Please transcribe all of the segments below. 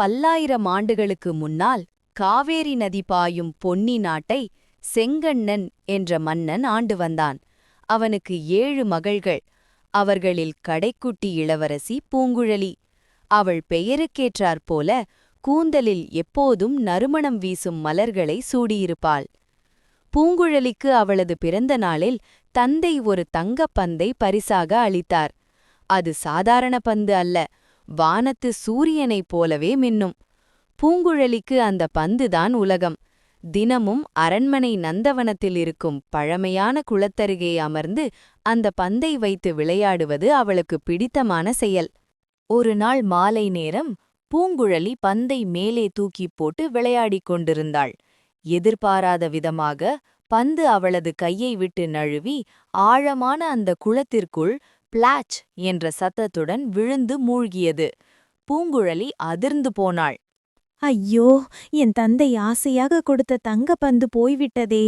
பல்லாயிரம் ஆண்டுகளுக்கு முன்னால் காவேரி நதி பாயும் பொன்னி நாட்டை செங்கண்ணன் என்ற மன்னன் ஆண்டு வந்தான். அவனுக்கு ஏழு மகள்கள். அவர்களில் கடைக்குட்டி இளவரசி பூங்குழலி. அவள் பெயருக்கேற்றாற்போல கூந்தலில் எப்போதும் நறுமணம் வீசும் மலர்களை சூடியிருப்பாள். பூங்குழலிக்கு அவளது பிறந்த நாளில் தந்தை ஒரு தங்கப் பந்தை பரிசாக அளித்தார். அது சாதாரண பந்து அல்ல. வானத்து சூரியனைப் போலவே மின்னும். பூங்குழலிக்கு அந்த பந்துதான் உலகம். தினமும் அரண்மனை நந்தவனத்தில் இருக்கும் பழமையான குளத்தருகே அமர்ந்து அந்த பந்தை வைத்து விளையாடுவது அவளுக்கு பிடித்தமான செயல். ஒரு நாள் மாலை நேரம் பூங்குழலி பந்தை மேலே தூக்கிப் போட்டு விளையாடிக் கொண்டிருந்தாள். எதிர்பாராத விதமாக பந்து அவளது கையை விட்டு நழுவி ஆழமான அந்த குளத்திற்குள் பிளாச் என்ற சத்தத்துடன் விழுந்து மூழ்கியது. பூங்குழலி அதிர்ந்து போனாள். ஐயோ என் தந்தை ஆசையாக கொடுத்த தங்கப்பந்து போய்விட்டதே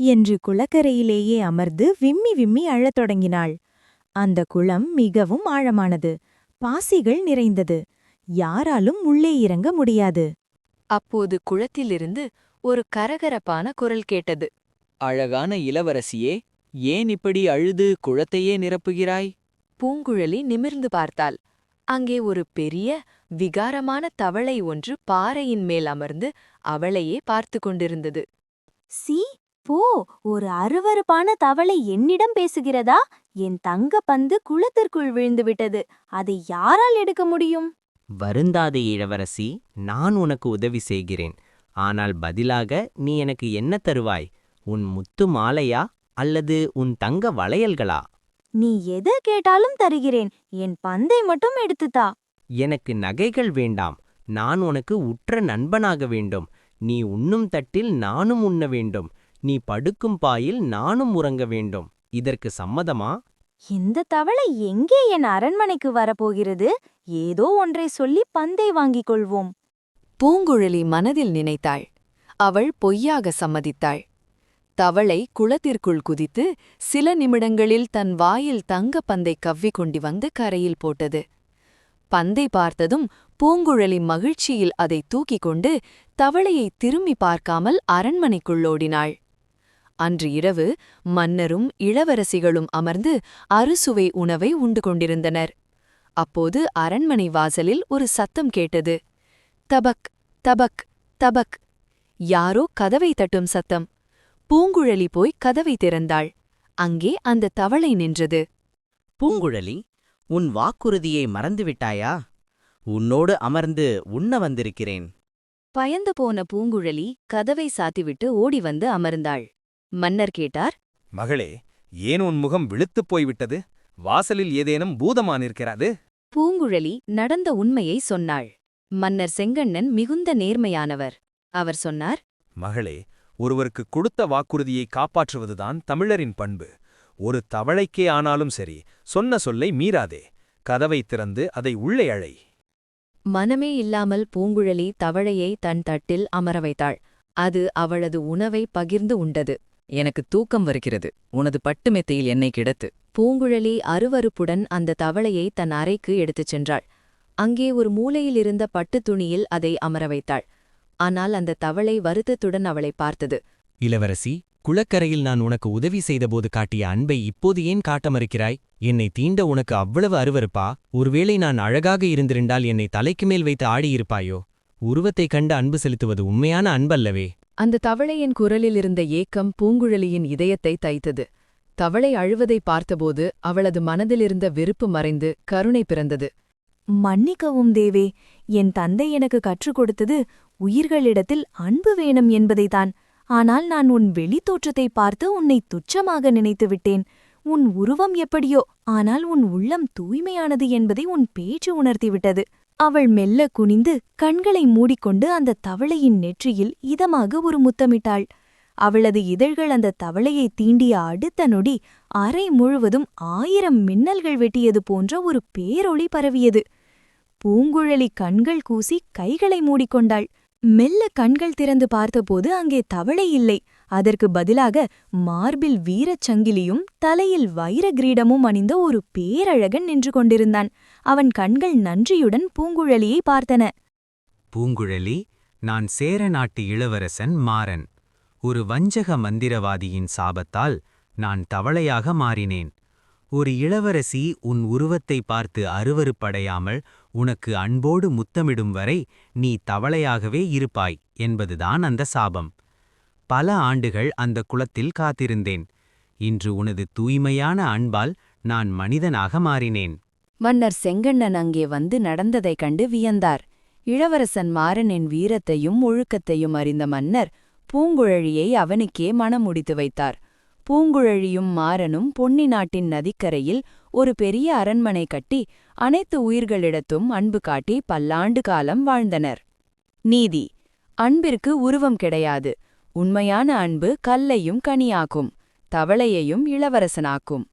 என்று குளக்கரையிலேயே அமர்ந்து விம்மி விம்மி அழத் தொடங்கினாள். அந்த குளம் மிகவும் ஆழமானது. பாசிகள் நிறைந்தது. யாராலும் உள்ளே இறங்க முடியாது. அப்போது குளத்திலிருந்து ஒரு கரகரப்பான குரல் கேட்டது. அழகான இளவரசியே ஏன் இப்படி அழுது குளத்தையே நிரப்புகிறாய்? பூங்குழலி நிமிர்ந்து பார்த்தாள். அங்கே ஒரு பெரிய விகாரமான தவளை ஒன்று பாறையின் மேல் அமர்ந்து அவளையே பார்த்து கொண்டிருந்தது. சி போ ஒரு அருவருப்பான தவளை என்னிடம் பேசுகிறதா? என் தங்க பந்து குளத்திற்குள் விழுந்துவிட்டது அதை யாரால் எடுக்க முடியும்? வருந்தாதே இளவரசி நான் உனக்கு உதவி செய்கிறேன். ஆனால் பதிலாக நீ எனக்கு என்ன தருவாய்? உன் முத்து மாலையா? அல்லது உன் தங்க வளையல்களா? நீ எதை கேட்டாலும் தருகிறேன். என் பந்தை மட்டும் எடுத்துத்தா. எனக்கு நகைகள் வேண்டாம். நான் உனக்கு உற்ற நண்பனாக வேண்டும். நீ உண்ணும் தட்டில் நானும் உண்ண வேண்டும். நீ படுக்கும் பாயில் நானும் உறங்க வேண்டும். இதற்கு சம்மதமா? இந்த தவளை எங்கே என் அரண்மனைக்கு வரப்போகிறது? ஏதோ ஒன்றை சொல்லி பந்தை வாங்கிக் கொள்வோம். பூங்குழலி மனதில் நினைத்தாள். அவள் பொய்யாக சம்மதித்தாள். தவளை குளத்திற்குள் குதித்து சில நிமிடங்களில் தன் வாயில் தங்கப் பந்தை கவ்விக் கொண்டு வந்து கரையில் போட்டது. பந்தை பார்த்ததும் பூங்குழலி மகிழ்ச்சியில் அதை தூக்கிக் கொண்டு தவளையை திரும்பி பார்க்காமல் அரண்மனைக்குள்ளோடினாள் அன்று இரவு மன்னரும் இளவரசிகளும் அமர்ந்து அறுசுவை உணவை உண்டு கொண்டிருந்தனர். அப்போது அரண்மனை வாசலில் ஒரு சத்தம் கேட்டது. தபக் தபக் தபக். யாரோ கதவை தட்டும் சத்தம். பூங்குழலி போய் கதவை திறந்தாள். அங்கே அந்த தவளை நின்றது. பூங்குழலி உன் வாக்குறுதியை மறந்துவிட்டாயா? உன்னோடு அமர்ந்து உண்ண வந்திருக்கிறேன். பயந்து போன பூங்குழலி கதவை சாத்திவிட்டு ஓடி வந்து அமர்ந்தாள். மன்னர் கேட்டார் மகளே ஏன் உன் முகம் விழுத்துப் போய்விட்டது? வாசலில் ஏதேனும் பூதமானிருக்கிறது பூங்குழலி நடந்த உண்மையை சொன்னாள். மன்னர் செங்கண்ணன் மிகுந்த நேர்மையானவர். அவர் சொன்னார் மகளே ஒருவருக்கு கொடுத்த வாக்குறுதியை காப்பாற்றுவதுதான் தமிழரின் பண்பு. ஒரு தவளைக்கே ஆனாலும் சரி சொன்ன சொல்லை மீறாதே. கதவை திறந்து அதை உள்ளே அழை. மனமே இல்லாமல் பூங்குழலி தவளையை தன் தட்டில் அமர வைத்தாள். அது அவளது உணவை பகிர்ந்து உண்டது. எனக்கு தூக்கம் வருகிறது. உனது பட்டு மெத்தையில் என்னை கிடத்து. பூங்குழலி அருவருப்புடன் அந்த தவளையை தன் அறைக்கு எடுத்துச் சென்றாள். அங்கே ஒரு மூலையில் இருந்த பட்டுத் துணியில் அதை அமர வைத்தாள். ஆனால் அந்த தவளை வருத்தத்துடன் அவளை பார்த்தது. இளவரசி குளக்கரையில் நான் உனக்கு உதவி செய்தபோது காட்டிய அன்பை இப்போது ஏன் காட்ட மறுக்கிறாய் என்னை தீண்ட உனக்கு அவ்வளவு அருவருப்பா? ஒருவேளை நான் அழகாக இருந்திருந்தால் என்னை தலைக்கு மேல் வைத்து ஆடியிருப்பாயோ? உருவத்தைக் கண்டு அன்பு செலுத்துவது உண்மையான அன்பல்லவே. அந்த தவளையின் குரலில் இருந்த ஏக்கம் பூங்குழலியின் இதயத்தை தைத்தது. தவளை அழுவதை பார்த்தபோது அவளது மனதிலிருந்த வெறுப்பு மறைந்து கருணை பிறந்தது. மன்னிக்கவும் தேவே என் தந்தை எனக்கு கற்றுக் கொடுத்தது உயிர்களிடத்தில் அன்பு வேணும் என்பதைத்தான். ஆனால் நான் உன் வெளித்தோற்றத்தை பார்த்து உன்னை துச்சமாக நினைத்து விட்டேன். உன் உருவம் எப்படியோ ஆனால் உன் உள்ளம் தூய்மையானது என்பதை உன் பேச்சு உணர்த்திவிட்டது. அவள் மெல்ல குனிந்து கண்களை மூடிக்கொண்டு அந்த தவளையின் நெற்றியில் இதமாக ஒரு முத்தமிட்டாள். அவளது இதழ்கள் அந்த தவளையை தீண்டிய அடுத்த நொடி அறை முழுவதும் ஆயிரம் மின்னல்கள் வெட்டியது போன்ற ஒரு பேரொளி பரவியது. பூங்குழலி கண்கள் கூசி கைகளை மூடிக்கொண்டாள். மெல்ல கண்கள் திறந்து பார்த்தபோது அங்கே தவளை இல்லை. அதற்கு பதிலாக மார்பில் வீரச் சங்கிலியும் தலையில் வைர கிரீடமும் அணிந்த ஒரு பேரழகன் நின்று கொண்டிருந்தான். அவன் கண்கள் நன்றியுடன் பூங்குழலியை பார்த்தன. பூங்குழலி நான் சேர நாட்டு இளவரசன் மாறன். ஒரு வஞ்சக மந்திரவாதியின் சாபத்தால் நான் தவளையாக மாறினேன். ஒரு இளவரசி உன் உருவத்தை பார்த்து அருவருப்படையாமல் உனக்கு அன்போடு முத்தமிடும் வரை நீ தவளையாகவே இருப்பாய் என்பதுதான் அந்த சாபம். பல ஆண்டுகள் அந்த குளத்தில் காத்திருந்தேன். இன்று உனது தூய்மையான அன்பால் நான் மனிதனாக மாறினேன். மன்னர் செங்கண்ணன் அங்கே வந்து நடந்ததைக் கண்டு வியந்தார். இளவரசன் மாறனின் வீரத்தையும் ஒழுக்கத்தையும் அறிந்த மன்னர் பூங்குழலியை அவனுக்கே மனமுடித்து வைத்தார். பூங்குழலியும் மாறனும் பொன்னி நாட்டின் நதிக்கரையில் ஒரு பெரிய அரண்மனை கட்டி அனைத்து உயிர்களிடத்தும் அன்பு காட்டி பல்லாண்டு காலம் வாழ்ந்தனர். நீதி. அன்பிற்கு உருவம் கிடையாது. உண்மையான அன்பு கல்லையும் கனியாக்கும். தவளையையும் இளவரசனாக்கும்.